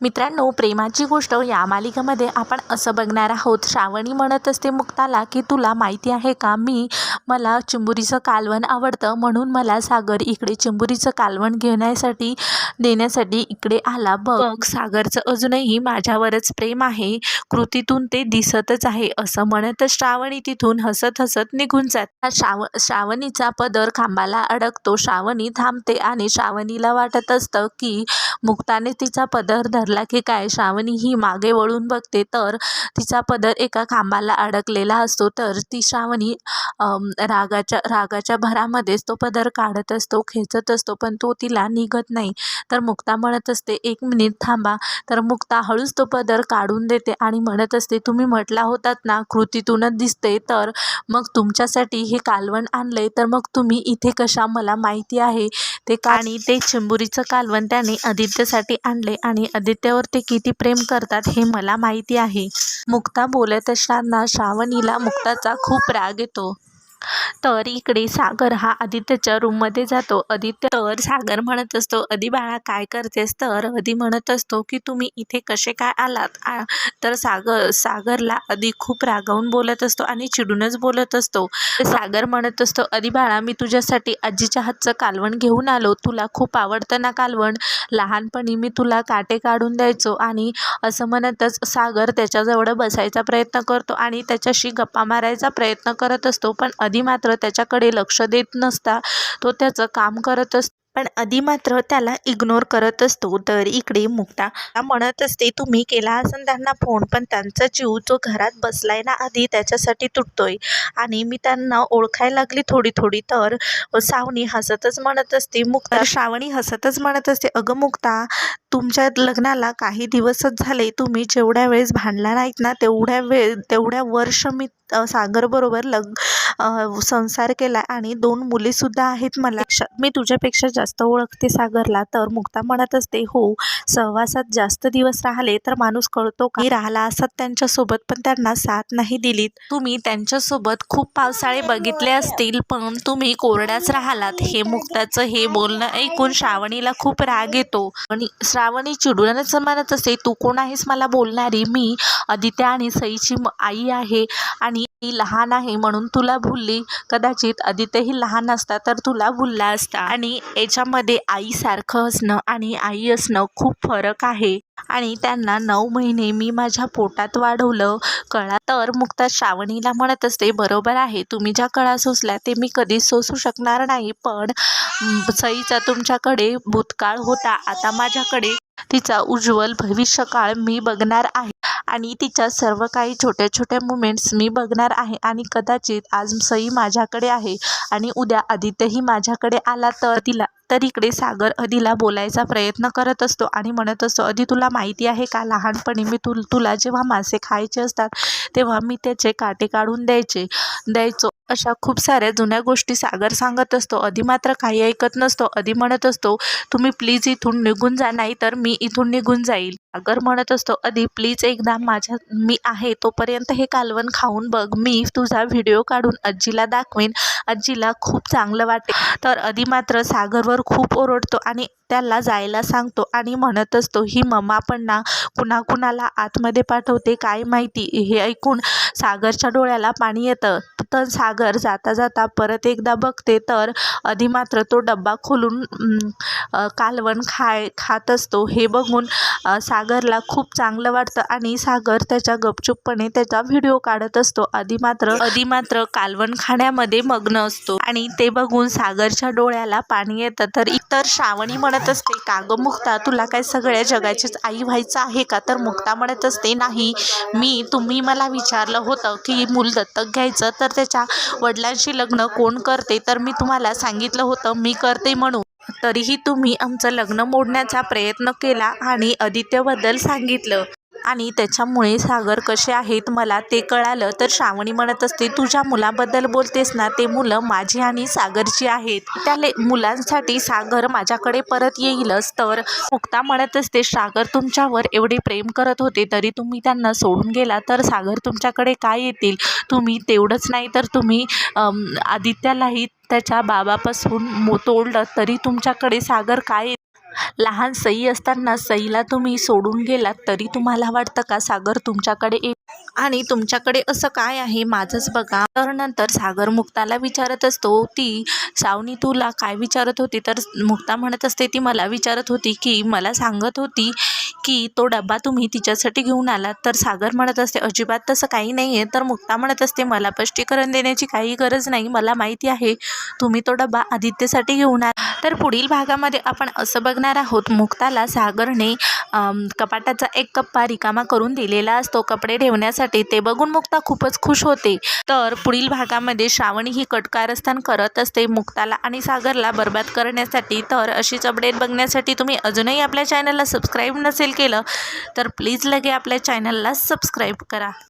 मित्रांनो प्रेमाची गोष्ट या मालिकेमध्ये आपण असं बघणार आहोत. श्रावणी म्हणत असते मुक्ताला की तुला माहिती आहे का मी मला चिंबुरीचं कालवण आवडतं म्हणून मला सागर इकडे चिंबुरीचं कालवण घेण्यासाठी देण्यासाठी इकडे आला. बघ सागरचं अजूनही माझ्यावरच प्रेम आहे. कृतीतून ते दिसतच आहे. असं म्हणत श्रावणी तिथून हसत हसत निघून जात. श्राव श्रावणीचा पदर खांबाला अडकतो. श्रावणी थांबते आणि श्रावणीला वाटत असतं की मुक्ताने तिचा पदर धरला की काय? श्रावणी ही मागे वळून बघते. तर तिचा पदर एका खांबाला अडकलेला असतो. तर ती श्रावणी रागाच्या रागाच्या भरामध्येच तो पदर काढत असतो खेचत असतो पण तो तिला निघत नाही. तर मुक्ता म्हणत असते एक मिनिट थांबा. तर मुक्ता हळूच तो पदर काढून देते आणि म्हणत असते तुम्ही म्हटला होतात ना कृतीतूनच दिसते. तर मग तुमच्यासाठी हे कालवण आणलंय. तर मग तुम्ही इथे कशा? मला माहिती आहे. ते का आणि ते चिंबुरीचं कालवण त्याने आदित्यसाठी आणले आणि आदित्यावर ते किती प्रेम करतात हे मला माहिती आहे. मुक्ता बोलत असताना श्रावणीला मुक्ताचा खूप राग येतो. तर इकडे सागर हा आदित्यच्या रूममध्ये जातो. आदित्य तर सागर म्हणत असतो आधी बाळा काय करतेस? तर आधी म्हणत असतो की तुम्ही इथे कसे काय आलात? तर सागर सागरला आधी खूप रागावून बोलत असतो आणि चिडूनच बोलत असतो. सागर म्हणत असतो आधी बाळा मी तुझ्यासाठी आजीच्या हातचं कालवण घेऊन आलो. तुला खूप आवडतं ना कालवण? लहानपणी मी तुला काटे काढून द्यायचो आणि असं म्हणतच सागर त्याच्याजवळ बसायचा प्रयत्न करतो आणि त्याच्याशी गप्पा मारायचा प्रयत्न करत असतो. पण आधी मात्र त्याच्याकडे लक्ष देत नसता तो त्याचं काम करत असतो पण आधी मात्र त्याला इग्नोर करत असतो. तर इकडे मुक्ता म्हणत असते तुम्ही केला असेल त्यांना फोन पण त्यांचा जीव जो घरात बसलाय ना आधी त्याच्यासाठी तुटतोय. आणि मी त्यांना ओळखायला लागली थोडी थोडी तर सावणी हसतच म्हणत असते. मुक्ता श्रावणी हसतच म्हणत असते अगं मुक्ता तुमच्या लग्नाला काही दिवसच झाले. तुम्ही जेवढ्या वेळेस भांडला नाहीत ना तेवढ्या वेळ तेवढ्या वर्ष मी सागरबरोबर लग संसार केला आणि दोन मुलीसुद्धा आहेत मला. मी तुझ्यापेक्षा जास्त ओळखते सागरला. तर मुक्ता म्हणत असते हो सहवासात जास्त दिवस राहिले तर माणूस कळतो का? राहिला असत त्यांच्यासोबत पण त्यांना साथ नाही दिलीत तुम्ही त्यांच्यासोबत खूप पावसाळे बघितले असतील पण तुम्ही कोरड्याच राहिलात. हे मुक्ताचं हे बोलणं ऐकून श्रावणीला खूप राग येतो. आणि श्रावणी चिडूनच म्हणत असते तू कोण आहेस मला बोलणारी? मी आदित्य आणि सईची आई आहे आणि ती लहान आहे म्हणून तुला भुलली कदाचित आदित्यही लहान असता तर तुला भुलला असता. आणि याच्यामध्ये आईसारखं असणं आणि आई असणं खूप फरक आहे. आणि त्यांना नऊ महिने मी माझ्या पोटात वाढवलं. कळा तर मुक्ता श्रावणीला म्हणत असते बरोबर आहे तुम्ही ज्या कळा सोसल्या ते मी कधीच सोसू शकणार नाही पण सईचा तुमच्याकडे भूतकाळ होता. आता माझ्याकडे तिचा उज्ज्वल भविष्यकाळ मी बघणार आहे आणि तिच्या सर्व काही छोट्या छोट्या मुमेंट्स मी बघणार आहे आणि कदाचित आज सई माझ्याकडे आहे आणि उद्या आदित्यही माझ्याकडे आला तर तिला तर इकडे सागर अधीला बोलायचा प्रयत्न करत असतो आणि म्हणत असतो अधी तुला माहिती आहे का लहानपणी मी तुल तुला जेव्हा मासे खायचे असतात तेव्हा मी त्याचे काटे काढून द्यायचे द्यायचो. अशा खूप साऱ्या जुन्या गोष्टी सागर सांगत असतो. आधी मात्र काही ऐकत नसतो. आधी म्हणत असतो तुम्ही प्लीज इथून निघून जा नाही तर मी इथून निघून जाईल. सागर म्हणत असतो आधी प्लीज एकदा माझ्या मी आहे तोपर्यंत हे कालवण खाऊन बघ. मी तुझा व्हिडिओ काढून आजीला दाखवेन. आजीला खूप चांगलं वाटेल. तर आधी मात्र सागरवर खूप ओरडतो आणि त्याला जायला सांगतो आणि म्हणत असतो ही मम्मा पण ना कुणाकुणाला आतमध्ये पाठवते काय माहिती? हे ऐकून सागरच्या डोळ्याला पाणी येतं. तर सागर जाता जाता परत एकदा बघते तर आधी मात्र तो डब्बा खोलून कालवण खाय खात असतो. हे बघून सागरला खूप चांगलं वाटतं आणि सागर त्याच्या गपचूपपणे त्याचा व्हिडिओ काढत असतो. आधी मात्र आधी मात्र कालवण खाण्यामध्ये मग्न असतो आणि ते बघून सागरच्या डोळ्याला पाणी येतं. तर इतर श्रावणी म्हणत असते का गं मुक्ता तुला काय सगळ्या जगाचीच आई व्हायचं आहे का? तर मुक्ता म्हणत असते नाही. मी तुम्ही मला विचारलं होतं की मूल दत्तक घ्यायचं. तर त्याच्या वडिलांशी लग्न कोण करते तर मी तुम्हाला सांगितलं होतं मी करते म्हणून. तरीही तुम्ही आमचं लग्न मोडण्याचा प्रयत्न केला आणि आदित्यबद्दल सांगितलं. आणि त्याच्यामुळे सागर कसे आहेत मला ते कळालं. तर श्रावणी म्हणत असते तुझ्या मुलाबद्दल बोलतेस ना ते मुलं माझी आणि सागरची आहेत. त्या ले मुलांसाठी सागर माझ्याकडे परत येईलच तर मुक्ता म्हणत असते सागर तुमच्यावर एवढे प्रेम करत होते तरी तुम्ही त्यांना सोडून गेला तर सागर तुमच्याकडे काय येतील? तुम्ही तेवढंच नाही तर तुम्ही आदित्यालाही त्याच्या बाबापासून मो तोडलं तरी तुमच्याकडे सागर काय लहान सई असताना सईला तुम्ही सोडून गेलात तरी तुम्हाला वाटतं का सागर तुमच्याकडे एक आणि तुमच्याकडे असं काय आहे? माझंच बघा. तर नंतर सागर मुक्ताला विचारत असतो ती सावनी तुला काय विचारत होती? तर मुक्ता म्हणत असते ती मला विचारत होती की मला सांगत होती की तो डब्बा तुम्ही तिच्यासाठी घेऊन आलात. तर सागर म्हणत असते अजिबात तसं काही नाही आहे तर मुक्ता म्हणत असते मला स्पष्टीकरण देण्याची काही गरज नाही. मला माहिती आहे तुम्ही तो डब्बा आदित्यसाठी घेऊन आला. तर पुढील भागामध्ये आपण असं बघणार आहोत आहोत मुक्ताला सागरने कपाटाचा एक कप्पा रिकामा करून दिलेला असतो. कपडे ठेवण्यासाठी ते बघून मुक्ता खूपच खुश होते. तर पुढील भागामध्ये श्रावणी ही कटकारस्थान करत असते. मुक्ताला आणि सागरला बर्बाद करण्यासाठी तर अशीच अपडेट बघण्यासाठी तुम्ही अजूनही आपल्या चॅनलला सबस्क्राईब नसेल केलं तर प्लीज लगे आपल्या चॅनलला सबस्क्राईब करा.